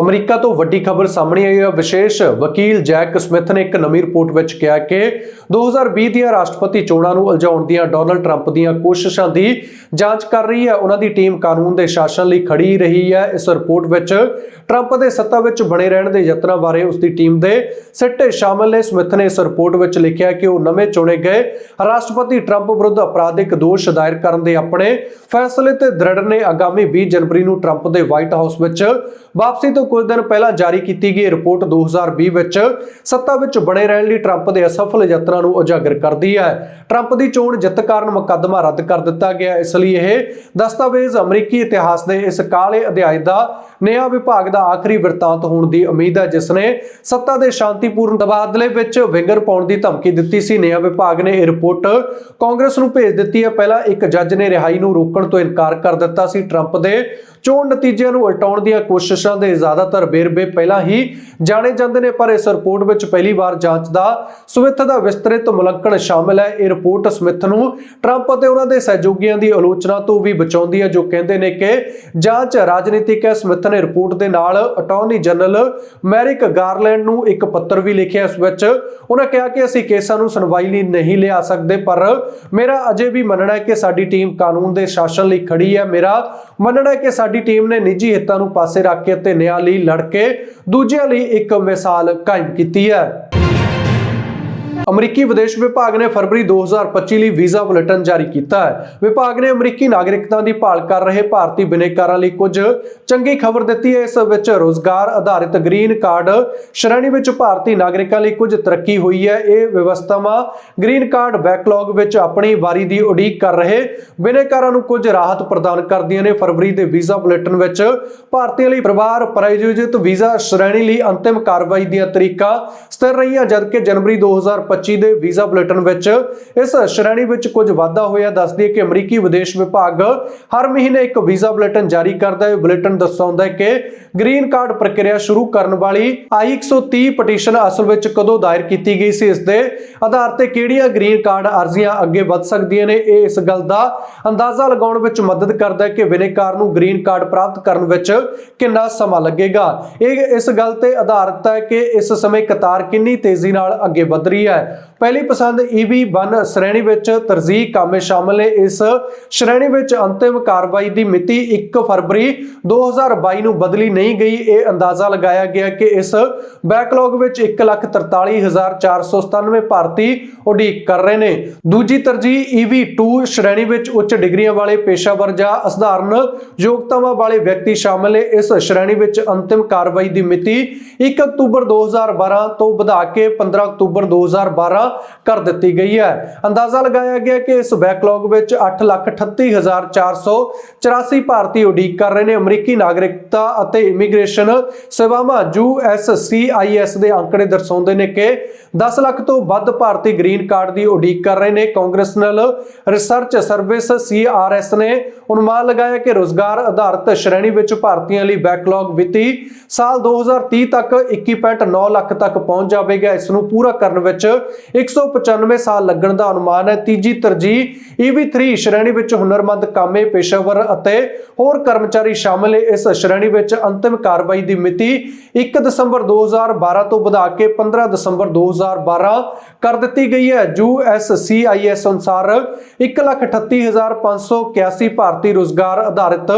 America ਤੋਂ ਵੱਡੀ ਖਬਰ ਸਾਹਮਣੇ ਆਈ ਹੈ। ਵਿਸ਼ੇਸ਼ ਵਕੀਲ ਜੈਕ ਸਮਿਥ ਨੇ ਇੱਕ ਨਵੀਂ ਰਿਪੋਰਟ ਵਿੱਚ ਕਿਹਾ ਕਿ 2020 ਦੀਆਂ ਰਾਸ਼ਟਰਪਤੀ ਚੋਣਾਂ ਨੂੰ ਉਲਝਾਉਣ ਦੀਆਂ ਡੋਨਲਡ ਟਰੰਪ ਦੀਆਂ ਕੋਸ਼ਿਸ਼ਾਂ ਦੀ ਜਾਂਚ ਕਰ ਰਹੀ ਹੈ। ਉਹਨਾਂ ਦੀ ਟੀਮ ਕਾਨੂੰਨ ਦੇ ਸ਼ਾਸਨ ਲਈ ਖੜੀ ਰਹੀ ਹੈ। ਇਸ ਰਿਪੋਰਟ ਵਿੱਚ ਟਰੰਪ ਦੇ ਸੱਤਾ ਵਿੱਚ ਬਣੇ ਰਹਿਣ ਦੇ ਯਤਨਾਂ ਬਾਰੇ ਉਸ ਦੀ ਟੀਮ ਦੇ ਸਿੱਟੇ ਸ਼ਾਮਲ ਨੇ। ਸਮਿਥ ਨੇ ਇਸ ਰਿਪੋਰਟ ਵਿੱਚ ਲਿਖਿਆ ਕਿ ਉਹ ਨਵੇਂ ਚੁਣੇ ਗਏ ਰਾਸ਼ਟਰਪਤੀ ਟਰੰਪ ਵਿਰੁੱਧ ਅਪਰਾਧਿਕ ਦੋਸ਼ ਦਾਇਰ ਕਰਨ ਦੇ ਆਪਣੇ ਫੈਸਲੇ ਤੇ ਦ੍ਰਿੜ ਨੇ। ਆਗਾਮੀ 20 ਜਨਵਰੀ ਨੂੰ ਟਰੰਪ ਦੇ ਵਾਈਟ ਹਾਊਸ ਵਿੱਚ ਵਾਪਸੀ ਤੋਂ ਕੁਝ ਦਿਨ ਪਹਿਲਾਂ ਜਾਰੀ ਕੀਤੀ ਗਈ ਰਿਪੋਰਟ 2020 ਵਿੱਚ ਸੱਤਾ ਵਿੱਚ ਬਣੇ ਰਹਿਣ ਲਈ ਟਰੰਪ ਦੇ ਅਸਫਲ ਯਤਨਾਂ ਨੂੰ ਉਜਾਗਰ ਕਰਦੀ ਹੈ। ਟਰੰਪ ਦੀ ਚੋਣ ਜਿੱਤ ਕਾਰਨ ਮੁਕੱਦਮਾ ਰੱਦ ਕਰ ਦਿੱਤਾ ਗਿਆ। ਇਸ ਲਈ ਇਹ ਦਸਤਾਵੇਜ਼ ਅਮਰੀਕੀ ਇਤਿਹਾਸ ਦੇ ਇਸ ਕਾਲੇ ਅਧਿਆਇ ਦਾ ਨਿਆਂ ਵਿਭਾਗ ਦਾ ਆਖਰੀ ਵਰਤਾਂਤ ਹੋਣ ਦੀ ਉਮੀਦ ਹੈ, ਜਿਸ ਨੇ ਸੱਤਾ ਦੇ ਸ਼ਾਂਤੀਪੂਰਨ ਤਬਾਦਲੇ ਵਿੱਚ ਵਿਗਰ ਪਾਉਣ ਦੀ ਧਮਕੀ ਦਿੱਤੀ ਸੀ। ਨਿਆਂ ਵਿਭਾਗ ਨੇ ਇਹ ਰਿਪੋਰਟ ਕਾਂਗਰਸ ਨੂੰ ਭੇਜ ਦਿੱਤੀ ਹੈ। ਪਹਿਲਾਂ ਇੱਕ ਜੱਜ ਨੇ ਰਿਹਾਈ ਨੂੰ ਰੋਕਣ ਤੋਂ ਇਨਕਾਰ ਕਰ ਦਿੱਤਾ ਸੀ। ਟਰੰਪ ਦੇ ਚੋਣ ਨਤੀਜਿਆਂ ਨੂੰ ਉਲਟਾਉਣ ਦੀਆਂ ਕੋਸ਼ਿਸ਼ਾਂ ਦੇ ਜ਼ਿਆਦਾਤਰ ਵੇਰਵੇ ਪਹਿਲਾਂ ਹੀ ਜਾਣੇ ਜਾਂਦੇ ਨੇ, ਪਰ ਇਸ ਰਿਪੋਰਟ ਵਿੱਚ ਪਹਿਲੀ ਵਾਰ ਜਾਂਚ ਦਾ ਸਮਿਥ ਦਾ ਵਿਸਤ੍ਰਿਤ ਮੁਲੰਕਣ ਸ਼ਾਮਲ ਹੈ। ਇਹ ਰਿਪੋਰਟ ਸਮਿਥ ਨੂੰ ਟਰੰਪ ਅਤੇ ਉਹਨਾਂ ਦੇ ਸਹਿਯੋਗੀਆਂ ਦੀ ਆਲੋਚਨਾ ਤੋਂ ਵੀ ਬਚਾਉਂਦੀ ਹੈ, ਜੋ ਕਹਿੰਦੇ ਨੇ ਕਿ ਜਾਂਚ ਰਾਜਨੀਤਿਕ ਹੈ। ਸਮਿਥ ਨੇ ਰਿਪੋਰਟ ਦੇ ਨਾਲ ਅਟਾਰਨੀ ਜਨਰਲ ਮੈਰਿਕ ਗਾਰਲੈਂਡ ਨੂੰ ਇੱਕ ਪੱਤਰ ਵੀ ਲਿਖਿਆ ਇਸ ਵਿੱਚ ਉਹਨਾਂ ਕਿਹਾ ਕਿ ਅਸੀਂ ਕੇਸਾਂ ਨੂੰ ਸੁਣਵਾਈ ਲਈ ਨਹੀਂ ਲਿਆ ਸਕਦੇ, ਪਰ ਮੇਰਾ ਅਜੇ ਵੀ ਮੰਨਣਾ ਹੈ ਕਿ ਸਾਡੀ ਟੀਮ ਕਾਨੂੰਨ ਦੇ ਸ਼ਾਸਨ ਲਈ ਖੜੀ ਹੈ। ਮੇਰਾ ਮੰਨਣਾ ਹੈ ਕਿ ਸਾਡੀ ਟੀਮ ਨੇ ਨਿੱਜੀ ਹਿੱਤਾਂ ਨੂੰ ਪਾਸੇ ਰੱਖ ਕੇ ਅਤੇ ਨਿਆਂ ਲਈ ਲੜ ਕੇ ਦੂਜਿਆਂ ਲਈ ਇੱਕ ਮਿਸਾਲ ਕਾਇਮ ਕੀਤੀ ਹੈ। ਅਮਰੀਕੀ ਵਿਦੇਸ਼ ਵਿਭਾਗ ਨੇ ਫਰਵਰੀ 2025 ਲਈ ਵੀਜ਼ਾ ਬੁਲੇਟਿਨ ਜਾਰੀ ਕੀਤਾ ਹੈ। ਵਿਭਾਗ ਨੇ ਅਮਰੀਕੀ ਨਾਗਰਿਕਤਾ ਦੀ ਭਾਲ ਕਰ ਰਹੇ ਭਾਰਤੀ ਬਿਨੇਕਾਰਾਂ ਲਈ ਕੁਝ ਚੰਗੀ ਖਬਰ ਦਿੱਤੀ ਹੈ। ਇਸ ਵਿੱਚ ਰੋਜ਼ਗਾਰ ਆਧਾਰਿਤ ਗ੍ਰੀਨ ਕਾਰਡ ਸ਼੍ਰੇਣੀ ਵਿੱਚ ਭਾਰਤੀ ਨਾਗਰਿਕਾਂ ਲਈ ਕੁਝ ਤਰੱਕੀ ਹੋਈ ਹੈ। ਇਹ ਵਿਵਸਥਾਵਾਂ ਗ੍ਰੀਨ ਕਾਰਡ ਬੈਕਲੌਗ ਵਿੱਚ ਆਪਣੀ ਵਾਰੀ ਦੀ ਉਡੀਕ ਕਰ ਰਹੇ ਬਿਨੇਕਾਰਾਂ ਨੂੰ ਕੁਝ ਰਾਹਤ ਪ੍ਰਦਾਨ ਕਰਦੀਆਂ ਨੇ। ਫਰਵਰੀ ਦੇ ਵੀਜ਼ਾ ਬੁਲੇਟਿਨ ਵਿੱਚ ਭਾਰਤੀਆਂ ਲਈ ਪਰਿਵਾਰ ਪ੍ਰਾਯੋਜਿਤ ਵੀਜ਼ਾ ਸ਼੍ਰੇਣੀ ਲਈ ਅੰਤਿਮ ਕਾਰਵਾਈ ਦੀਆਂ ਤਰੀਕਾਂ ਸਥਿਰ ਰਹੀਆਂ, ਜਦਕਿ ਜਨਵਰੀ 2025 ਦੇ ਵੀਜ਼ਾ ਬੁਲੇਟਿਨ ਵਿੱਚ। ਇਸ ਸ਼੍ਰੇਣੀ ਵਿੱਚ ਕੁਝ ਵਾਧਾ ਹੋਇਆ, ਦੱਸਦੀ ਹੈ ਕਿ ਅਮਰੀਕੀ ਵਿਦੇਸ਼ ਵਿਭਾਗ ਹਰ ਮਹੀਨੇ ਇੱਕ ਵੀਜ਼ਾ ਬੁਲੇਟਿਨ ਜਾਰੀ ਕਰਦਾ ਹੈ। ਬੁਲੇਟਿਨ ਦਰਸਾਉਂਦਾ ਹੈ ਕਿ ਗ੍ਰੀਨ ਕਾਰਡ ਪ੍ਰਕਿਰਿਆ ਸ਼ੁਰੂ ਕਰਨ ਵਾਲੀ I-130 ਪਟੀਸ਼ਨ ਅਸਲ ਵਿੱਚ ਕਦੋਂ ਦਾਇਰ ਕੀਤੀ ਗਈ ਸੀ? ਇਸ ਦੇ ਆਧਾਰ ਤੇ ਕਿਹੜੀਆਂ ਗ੍ਰੀਨ ਕਾਰਡ ਅਰਜ਼ੀਆਂ ਅੱਗੇ ਵੱਧ ਸਕਦੀਆਂ ਨੇ? ਇਹ ਇਸ ਗੱਲ ਦਾ ਅੰਦਾਜ਼ਾ ਲਗਾਉਣ ਵਿੱਚ ਮਦਦ ਕਰਦਾ ਹੈ ਕਿ ਬਿਨੇਕਾਰ ਨੂੰ ਗ੍ਰੀਨ ਕਾਰਡ ਪ੍ਰਾਪਤ ਕਰਨ ਵਿੱਚ ਕਿੰਨਾ ਸਮਾਂ ਲੱਗੇਗਾ। ਇਹ ਇਸ ਗੱਲ ਤੇ ਆਧਾਰਿਤ ਹੈ ਕਿ ਇਸ ਸਮੇਂ ਕਤਾਰ ਕਿੰਨੀ ਤੇਜ਼ੀ ਨਾਲ ਅੱਗੇ ਵਧ ਰਹੀ ਹੈ। ਪਹਿਲੀ ਪਸੰਦ EV1 ਸ਼੍ਰੇਣੀ ਵਿੱਚ ਤਰਜੀਹ ਕਾਮੇ ਸ਼ਾਮਲ ਨੇ। ਇਸ ਸ਼੍ਰੇਣੀ ਵਿੱਚ ਅੰਤਿਮ ਕਾਰਵਾਈ ਦੀ ਮਿਤੀ 1 ਫਰਵਰੀ 2022 ਨੂੰ ਬਦਲੀ ਨਹੀਂ ਗਈ। ਇਹ ਅੰਦਾਜ਼ਾ ਲਗਾਇਆ ਗਿਆ ਕਿ ਇਸ ਬੈਕਲੌਗ ਵਿੱਚ 143497 ਭਾਰਤੀ ਉਡੀਕ ਕਰ ਰਹੇ ਨੇ। ਦੂਜੀ ਤਰਜੀਹ EV2 ਸ਼੍ਰੇਣੀ ਵਿੱਚ ਉੱਚ ਡਿਗਰੀਆਂ ਵਾਲੇ ਪੇਸ਼ਾਵਰ ਜਾਂ ਅਸਧਾਰਨ ਯੋਗਤਾਵਾਂ ਵਾਲੇ ਵਿਅਕਤੀ ਸ਼ਾਮਲ ਨੇ। ਇਸ ਸ਼੍ਰੇਣੀ ਵਿੱਚ ਅੰਤਿਮ ਕਾਰਵਾਈ ਦੀ ਮਿਤੀ 1 ਅਕਤੂਬਰ 2012 ਤੋਂ ਵਧਾ ਕੇ 15 ਅਕਤੂਬਰ 2012 ਕਰ ਦਿੱਤੀ ਗਈ ਹੈ। ਅੰਦਾਜ਼ਾ ਲਗਾਇਆ ਗਿਆ ਕਿ ਇਸ ਬੈਕਲੌਗ ਵਿੱਚ 838484 ਭਾਰਤੀ ਉਡੀਕ ਕਰ ਰਹੇ ਨੇ। ਅਮਰੀਕੀ ਨਾਗਰਿਕਤਾ ਅਤੇ ਇਮੀਗ੍ਰੇਸ਼ਨ ਸੇਵਾਵਾਂ USCIS ਦੇ ਅੰਕੜੇ ਦਰਸਾਉਂਦੇ ਨੇ ਕਿ 10 ਲੱਖ ਤੋਂ ਵੱਧ ਭਾਰਤੀ ਗ੍ਰੀਨ ਕਾਰਡ ਦੀ ਉਡੀਕ ਕਰ ਰਹੇ ਨੇ। ਕਾਂਗਰੈਸਨਲ ਰਿਸਰਚ ਸਰਵਿਸ CRS ਨੇ ਅਨੁਮਾਨ ਲਗਾਇਆ ਕਿ ਰੋਜ਼ਗਾਰ ਆਧਾਰਿਤ ਸ਼੍ਰੇਣੀ ਵਿੱਚ ਭਾਰਤੀਆਂ ਲਈ ਬੈਕਲੌਗ ਵਿੱਤੀ ਸਾਲ 2030 ਤੱਕ 21.9 ਲੱਖ ਤੱਕ ਪਹੁੰਚ ਜਾਵੇਗਾ। ਇਸ ਨੂੰ ਪੂਰਾ ਕਰਨ ਵਿੱਚ 195 ਸਾਲ ਲੱਗਣ ਦਾ ਅਨੁਮਾਨ ਹੈ। ਤੀਜੀ ਤਰਜੀਹ EV3 ਸ਼੍ਰੇਣੀ ਵਿੱਚ ਹੁਨਰਮੰਦ ਕਾਮੇ ਪੇਸ਼ੇਵਰ ਅਤੇ ਹੋਰ ਕਰਮਚਾਰੀ ਸ਼ਾਮਲ ਇਸ ਸ਼੍ਰੇਣੀ ਵਿੱਚ ਅੰਤਿਮ ਕਾਰਵਾਈ ਦੀ ਮਿਤੀ 1 ਦਸੰਬਰ 2012 ਤੋਂ ਵਧਾ ਕੇ 15 ਦਸੰਬਰ 2012 ਕਰ ਦਿੱਤੀ ਗਈ ਹੈ। USCIS ਅਨੁਸਾਰ 138581 ਭਾਰਤੀ ਰੋਜ਼ਗਾਰ ਆਧਾਰਿਤ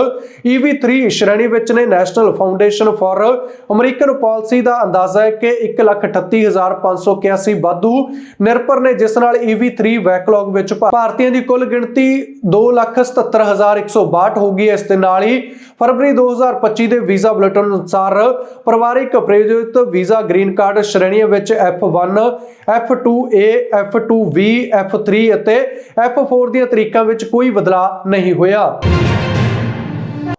EV3 ਸ਼੍ਰੇਣੀ ਵਿੱਚ ਨੇ। National foundation for American policy ਦਾ ਅੰਦਾਜ਼ਾ ਹੈ ਕਿ 138581 ਵੱਧ ਨਿਰਭਰ ਨੇ ਜਿਸ ਨਾਲ EV3 ਬੈਕਲੌਗ ਵਿੱਚ ਭਾਰਤੀਆਂ ਦੀ ਕੁੱਲ ਗਿਣਤੀ 277162 ਹੋ ਗਈ ਇਸ ਦੇ ਨਾਲ ਹੀ ਫਰਵਰੀ 2025 ਦੇ ਵੀਜ਼ਾ ਬੁਲੇਟਿਨ ਅਨੁਸਾਰ ਪਰਿਵਾਰਿਕ ਪ੍ਰਯੋਜਿਤ ਵੀਜ਼ਾ ਗ੍ਰੀਨ ਕਾਰਡ ਸ਼੍ਰੇਣੀਆਂ ਵਿੱਚ F1 F2A F2V F3 ਅਤੇ F4 ਦੀਆਂ ਤਰੀਕਾਂ ਵਿੱਚ ਕੋਈ ਬਦਲਾਅ ਨਹੀਂ ਹੋਇਆ।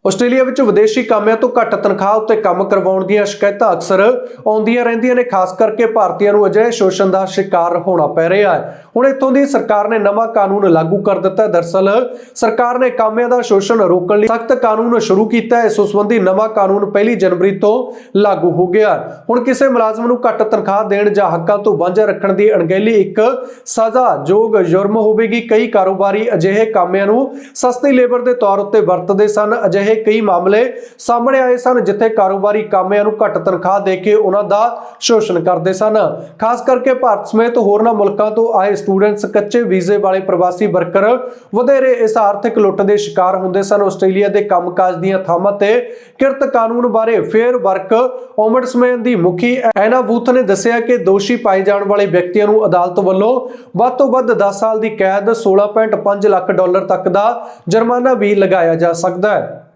ਆਸਟ੍ਰੇਲੀਆ ਵਿੱਚ ਵਿਦੇਸ਼ੀ ਕਾਮਿਆਂ ਤੋਂ ਘੱਟ ਤਨਖਾਹ ਉੱਤੇ ਕੰਮ ਕਰਵਾਉਣ ਦੀਆਂ ਸ਼ਿਕਾਇਤਾਂ ਅਕਸਰ ਆਉਂਦੀਆਂ ਰਹਿੰਦੀਆਂ ਨੇ, ਖਾਸ ਕਰਕੇ ਭਾਰਤੀਆਂ ਨੂੰ ਅਜਿਹੇ ਸ਼ੋਸ਼ਣ ਦਾ ਸ਼ਿਕਾਰ ਹੋਣਾ ਪੈ ਰਿਹਾ ਹੈ। ਹੁਣ ਇੱਥੋਂ ਦੀ ਸਰਕਾਰ ਨੇ ਨਵਾਂ ਕਾਨੂੰਨ ਲਾਗੂ ਕਰ ਦਿੱਤਾ ਹੈ। ਦਰਸਲ, ਸਰਕਾਰ ਨੇ ਕਾਮਿਆਂ ਦਾ ਸ਼ੋਸ਼ਣ ਰੋਕਣ ਲਈ ਸਖਤ ਕਾਨੂੰਨ ਸ਼ੁਰੂ ਕੀਤਾ ਹੈ। ਇਸ ਸੰਬੰਧੀ ਨਵਾਂ ਕਾਨੂੰਨ ਪਹਿਲੀ ਜਨਵਰੀ ਤੋਂ ਲਾਗੂ ਹੋ ਗਿਆ ਹੁਣ ਕਿਸੇ ਮੁਲਾਜ਼ਮ ਨੂੰ ਘੱਟ ਤਨਖਾਹ ਦੇਣ ਜਾਂ ਹੱਕਾਂ ਤੋਂ ਵਾਂਝਾ ਰੱਖਣ ਦੀ ਅਣਗਹਿਲੀ ਇੱਕ ਸਜ਼ਾਯੋਗ ਜੁਰਮ ਹੋਵੇਗੀ। ਕਈ ਕਾਰੋਬਾਰੀ ਅਜਿਹੇ ਕਾਮਿਆਂ ਨੂੰ ਸਸਤੀ ਲੇਬਰ ਦੇ ਤੌਰ ਉੱਤੇ ਵਰਤਦੇ ਸਨ। ਅਜਿਹੇ ਕਈ ਮਾਮਲੇ ਸਾਹਮਣੇ ਆਏ ਸਨ, ਜਿੱਥੇ ਕਾਰੋਬਾਰੀ ਕਾਮਿਆਂ ਨੂੰ ਘੱਟ ਤਨਖਾਹ ਦੇ ਕੇ ਉਹਨਾਂ ਦਾ ਸ਼ੋਸ਼ਣ ਕਰਦੇ ਸਨ। ਖਾਸ ਕਰਕੇ ਭਾਰਤ ਸਮੇਤ ਹੋਰਨਾਂ ਮੁਲਕਾਂ ਤੋਂ ਆਏ ਸਟੂਡੈਂਟਸ ਕੱਚੇ ਵੀਜ਼ੇ ਵਾਲੇ ਪ੍ਰਵਾਸੀ ਵਰਕਰ ਵਧੇਰੇ ਇਸ ਆਰਥਿਕ ਲੁੱਟ ਦੇ ਸ਼ਿਕਾਰ ਹੁੰਦੇ ਸਨ। ਆਸਟ੍ਰੇਲੀਆ ਦੇ ਕੰਮਕਾਜ ਦੀਆਂ ਥਾਵਾਂ ਤੇ ਕਿਰਤ ਕਾਨੂੰਨ ਬਾਰੇ ਫੇਅਰ ਵਰਕ ਓਮਬਡਸਮੈਨ ਦੀ ਮੁਖੀ ਐਨਾ ਬੂਥ ਨੇ ਦੱਸਿਆ ਕਿ ਦੋਸ਼ੀ ਪਾਏ ਜਾਣ ਵਾਲੇ ਵਿਅਕਤੀਆਂ ਨੂੰ ਅਦਾਲਤ ਵੱਲੋਂ ਵੱਧ ਤੋਂ ਵੱਧ 10 ਸਾਲ ਦੀ ਕੈਦ 16.5 ਲੱਖ ਡਾਲਰ ਤੱਕ ਦਾ ਜੁਰਮਾਨਾ ਵੀ ਲਗਾਇਆ ਜਾ ਸਕਦਾ ਹੈ।